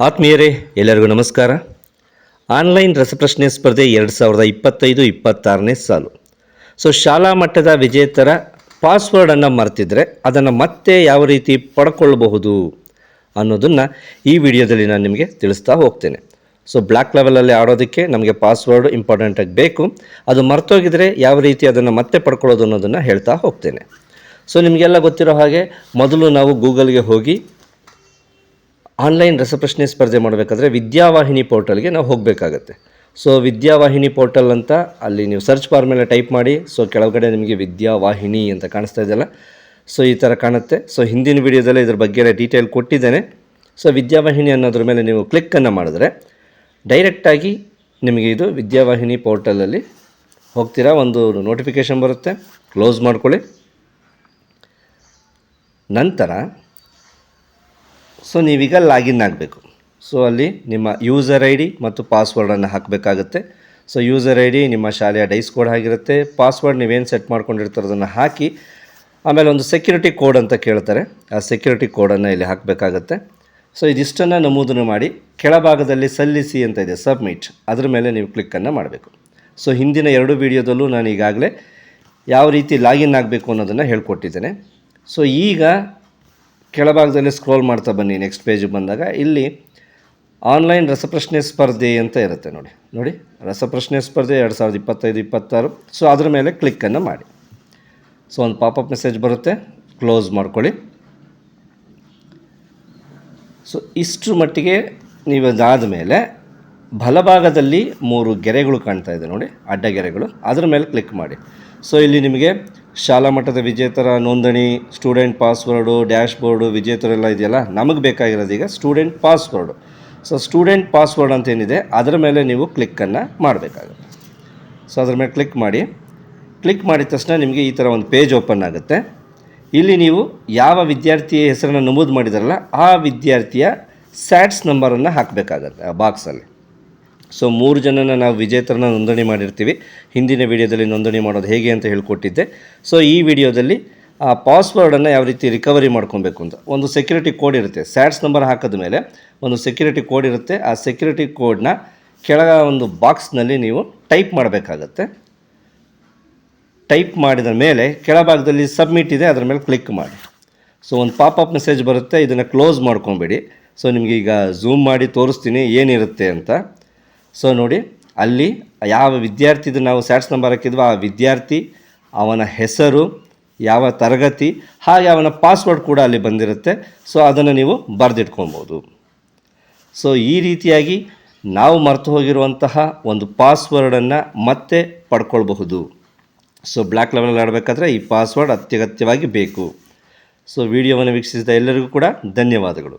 ಆತ್ಮೀಯರೇ, ಎಲ್ಲರಿಗೂ ನಮಸ್ಕಾರ. ಆನ್ಲೈನ್ ರಸಪ್ರಶ್ನೆ ಸ್ಪರ್ಧೆ ಎರಡು ಸಾವಿರದ ಇಪ್ಪತ್ತೈದು, ಇಪ್ಪತ್ತಾರನೇ ಸಾಲು. ಸೊ ಶಾಲಾ ಮಟ್ಟದ ವಿಜೇತರ ಪಾಸ್ವರ್ಡನ್ನು ಮರೆತಿದ್ರೆ ಅದನ್ನು ಮತ್ತೆ ಯಾವ ರೀತಿ ಪಡ್ಕೊಳ್ಬಹುದು ಅನ್ನೋದನ್ನು ಈ ವಿಡಿಯೋದಲ್ಲಿ ನಾನು ನಿಮಗೆ ತಿಳಿಸ್ತಾ ಹೋಗ್ತೇನೆ. ಸೊ ಬ್ಲ್ಯಾಕ್ ಲೆವೆಲಲ್ಲಿ ಆಡೋದಕ್ಕೆ ನಮಗೆ ಪಾಸ್ವರ್ಡ್ ಇಂಪಾರ್ಟೆಂಟಾಗಿ ಬೇಕು. ಅದು ಮರ್ತೋಗಿದ್ರೆ ಯಾವ ರೀತಿ ಅದನ್ನು ಮತ್ತೆ ಪಡ್ಕೊಳ್ಳೋದು ಅನ್ನೋದನ್ನು ಹೇಳ್ತಾ ಹೋಗ್ತೇನೆ. ಸೊ ನಿಮಗೆಲ್ಲ ಗೊತ್ತಿರೋ ಹಾಗೆ ಮೊದಲು ನಾವು ಗೂಗಲ್ಗೆ ಹೋಗಿ ಆನ್ಲೈನ್ ರಸಪ್ರಶ್ನೆ ಸ್ಪರ್ಧೆ ಮಾಡಬೇಕಾದ್ರೆ ವಿದ್ಯಾವಾಹಿನಿ ಪೋರ್ಟಲ್ಗೆ ನಾವು ಹೋಗಬೇಕಾಗತ್ತೆ. ಸೊ ವಿದ್ಯಾವಾಹಿನಿ ಪೋರ್ಟಲ್ ಅಂತ ಅಲ್ಲಿ ನೀವು ಸರ್ಚ್ ಬಾರ್ ಮೇಲೆ ಟೈಪ್ ಮಾಡಿ, ಸೊ ಕೆಳಗಡೆ ನಿಮಗೆ ವಿದ್ಯಾವಾಹಿನಿ ಅಂತ ಕಾಣಿಸ್ತಾ ಇದೆಯಲ್ಲ, ಸೊ ಈ ಥರ ಕಾಣುತ್ತೆ. ಸೊ ಹಿಂದಿನ ವಿಡಿಯೋದಲ್ಲೇ ಇದ್ರ ಬಗ್ಗೆ ಡೀಟೇಲ್ ಕೊಟ್ಟಿದ್ದೇನೆ. ಸೊ ವಿದ್ಯಾವಾಹಿನಿ ಅನ್ನೋದ್ರ ಮೇಲೆ ನೀವು ಕ್ಲಿಕ್ಕನ್ನು ಮಾಡಿದ್ರೆ ಡೈರೆಕ್ಟಾಗಿ ನಿಮಗೆ ಇದು ವಿದ್ಯಾವಾಹಿನಿ ಪೋರ್ಟಲಲ್ಲಿ ಹೋಗ್ತೀರಾ. ಒಂದು ನೋಟಿಫಿಕೇಷನ್ ಬರುತ್ತೆ. ಕ್ಲೋಸ್ ಮಾಡ್ಕೊಳ್ಳಿ. ನಂತರ ಸೊ ನೀವೀಗ ಲಾಗಿನ್ ಆಗಬೇಕು. ಸೊ ಅಲ್ಲಿ ನಿಮ್ಮ ಯೂಸರ್ ಐ ಡಿ ಮತ್ತು ಪಾಸ್ವರ್ಡನ್ನು ಹಾಕಬೇಕಾಗುತ್ತೆ. ಸೊ ಯೂಸರ್ ಐ ಡಿ ನಿಮ್ಮ ಶಾಲೆಯ ಡೈಸ್ ಕೋಡ್ ಆಗಿರುತ್ತೆ. ಪಾಸ್ವರ್ಡ್ ನೀವೇನು ಸೆಟ್ ಅದನ್ನು ಹಾಕಿ, ಆಮೇಲೆ ಒಂದು ಸೆಕ್ಯೂರಿಟಿ ಕೋಡ್ ಅಂತ ಕೇಳ್ತಾರೆ. ಆ ಸೆಕ್ಯೂರಿಟಿ ಕೋಡನ್ನು ಇಲ್ಲಿ ಹಾಕಬೇಕಾಗತ್ತೆ. ಸೊ ಇದಿಷ್ಟನ್ನು ನಮೂದನ್ನು ಮಾಡಿ, ಕೆಳಭಾಗದಲ್ಲಿ ಸಲ್ಲಿಸಿ ಅಂತ ಇದೆ ಸಬ್ಮಿಟ್ ಅದ್ರ ಮೇಲೆ ನೀವು ಕ್ಲಿಕ್ಕನ್ನು ಮಾಡಬೇಕು. ಸೊ ಹಿಂದಿನ ಎರಡು ವಿಡಿಯೋದಲ್ಲೂ ನಾನು ಈಗಾಗಲೇ ಯಾವ ರೀತಿ ಲಾಗಿನ್ ಆಗಬೇಕು ಅನ್ನೋದನ್ನು ಹೇಳ್ಕೊಟ್ಟಿದ್ದೇನೆ. ಸೊ ಈಗ ಕೆಳಭಾಗದಲ್ಲಿ ಸ್ಕ್ರೋಲ್ ಮಾಡ್ತಾ ಬನ್ನಿ ನೆಕ್ಸ್ಟ್ ಪೇಜಿಗೆ ಬಂದಾಗ. ಇಲ್ಲಿ ಆನ್ಲೈನ್ ರಸಪ್ರಶ್ನೆ ಸ್ಪರ್ಧೆ ಅಂತ ಇರುತ್ತೆ ನೋಡಿ. ನೋಡಿ, ರಸಪ್ರಶ್ನೆ ಸ್ಪರ್ಧೆ ಎರಡು ಸಾವಿರದ ಇಪ್ಪತ್ತೈದು, ಇಪ್ಪತ್ತಾರು. ಸೊ ಅದರ ಮೇಲೆ ಕ್ಲಿಕ್ಕನ್ನು ಮಾಡಿ. ಸೊ ಒಂದು ಪಾಪಪ್ ಮೆಸೇಜ್ ಬರುತ್ತೆ ಕ್ಲೋಸ್ ಮಾಡ್ಕೊಳ್ಳಿ. ಸೊ ಇಷ್ಟರ ಮಟ್ಟಿಗೆ ನೀವು ಅದಾದ ಮೇಲೆ ಬಲಭಾಗದಲ್ಲಿ ಮೂರು ಗೆರೆಗಳು ಕಾಣ್ತಾ ಇದೆ ನೋಡಿ, ಅಡ್ಡ ಗೆರೆಗಳು. ಅದರ ಮೇಲೆ ಕ್ಲಿಕ್ ಮಾಡಿ. ಸೊ ಇಲ್ಲಿ ನಿಮಗೆ ಶಾಲಾ ಮಟ್ಟದ ವಿಜೇತರ ನೋಂದಣಿ, ಸ್ಟೂಡೆಂಟ್ ಪಾಸ್ವರ್ಡು ಡ್ಯಾಶ್ ಬೋರ್ಡು ವಿಜೇತರೆಲ್ಲ ಇದೆಯಲ್ಲ? ನಮಗೆ ಬೇಕಾಗಿರೋದು ಈಗ student password. So student password ಅಂತ ಏನಿದೆ ಅದರ ಮೇಲೆ ನೀವು ಕ್ಲಿಕ್ಕನ್ನು ಮಾಡಬೇಕಾಗುತ್ತೆ. ಸೊ ಅದ್ರ ಮೇಲೆ ಕ್ಲಿಕ್ ಮಾಡಿ. ಕ್ಲಿಕ್ ಮಾಡಿದ ತಕ್ಷಣ ನಿಮಗೆ ಈ ಥರ ಒಂದು ಪೇಜ್ ಓಪನ್ ಆಗುತ್ತೆ. ಇಲ್ಲಿ ನೀವು ಯಾವ ವಿದ್ಯಾರ್ಥಿಯ ಹೆಸರನ್ನು ನಮೂದು ಮಾಡಿದಾರಲ್ಲ, ಆ ವಿದ್ಯಾರ್ಥಿಯ ಸ್ಯಾಟ್ಸ್ ನಂಬರನ್ನು ಹಾಕಬೇಕಾಗತ್ತೆ, ಆ ಬಾಕ್ಸಲ್ಲಿ. ಸೊ ಮೂರು ಜನನ ನಾವು ವಿಜೇತರನ್ನ ನೋಂದಣಿ ಮಾಡಿರ್ತೀವಿ. ಹಿಂದಿನ ವಿಡಿಯೋದಲ್ಲಿ ನೋಂದಣಿ ಮಾಡೋದು ಹೇಗೆ ಅಂತ ಹೇಳ್ಕೊಟ್ಟಿದ್ದೆ. ಸೊ ಈ ವಿಡಿಯೋದಲ್ಲಿ, ಆ ಪಾಸ್ವರ್ಡನ್ನು ಯಾವ ರೀತಿ ರಿಕವರಿ ಮಾಡ್ಕೊಬೇಕು ಅಂತ. ಒಂದು ಸೆಕ್ಯೂರಿಟಿ ಕೋಡ್ ಇರುತ್ತೆ. ಸ್ಯಾಟ್ಸ್ ನಂಬರ್ ಹಾಕಿದ ಮೇಲೆ ಒಂದು ಸೆಕ್ಯೂರಿಟಿ ಕೋಡ್ ಇರುತ್ತೆ. ಆ ಸೆಕ್ಯೂರಿಟಿ ಕೋಡ್ನ ಕೆಳಗ ಒಂದು ಬಾಕ್ಸ್ನಲ್ಲಿ ನೀವು ಟೈಪ್ ಮಾಡಬೇಕಾಗತ್ತೆ. ಟೈಪ್ ಮಾಡಿದ ಮೇಲೆ ಕೆಳಭಾಗದಲ್ಲಿ ಸಬ್ಮಿಟ್ ಇದೆ, ಅದರ ಮೇಲೆ ಕ್ಲಿಕ್ ಮಾಡಿ. ಸೊ ಒಂದು ಪಾಪಪ್ ಮೆಸೇಜ್ ಬರುತ್ತೆ, ಇದನ್ನು ಕ್ಲೋಸ್ ಮಾಡ್ಕೊಬೇಡಿ. ಸೊ ನಿಮಗೆ ಈಗ ಝೂಮ್ ಮಾಡಿ ತೋರಿಸ್ತೀನಿ, ಏನಿರುತ್ತೆ ಅಂತ. ಸೊ ನೋಡಿ, ಅಲ್ಲಿ ಯಾವ ವಿದ್ಯಾರ್ಥಿದು ನಾವು ಸ್ಯಾಟ್ಸ್ ನಂಬರ್ ಹಾಕಿದ್ವೋ ಆ ವಿದ್ಯಾರ್ಥಿ, ಅವನ ಹೆಸರು, ಯಾವ ತರಗತಿ, ಹಾಗೆ ಅವನ ಪಾಸ್ವರ್ಡ್ ಕೂಡ ಅಲ್ಲಿ ಬಂದಿರುತ್ತೆ. ಸೊ ಅದನ್ನು ನೀವು ಬರೆದಿಟ್ಕೊಬೋದು. ಸೊ ಈ ರೀತಿಯಾಗಿ ನಾವು ಮರೆತು ಹೋಗಿರುವಂತಹ ಒಂದು ಪಾಸ್ವರ್ಡನ್ನು ಮತ್ತೆ ಪಡ್ಕೊಳ್ಬಹುದು. ಸೊ ಬ್ಲ್ಯಾಕ್ ಲೆವೆಲಲ್ಲಿ ಆಡಬೇಕಾದ್ರೆ ಈ ಪಾಸ್ವರ್ಡ್ ಅತ್ಯಗತ್ಯವಾಗಿ ಬೇಕು. ಸೊ ವಿಡಿಯೋವನ್ನು ವೀಕ್ಷಿಸಿದ ಎಲ್ಲರಿಗೂ ಕೂಡ ಧನ್ಯವಾದಗಳು.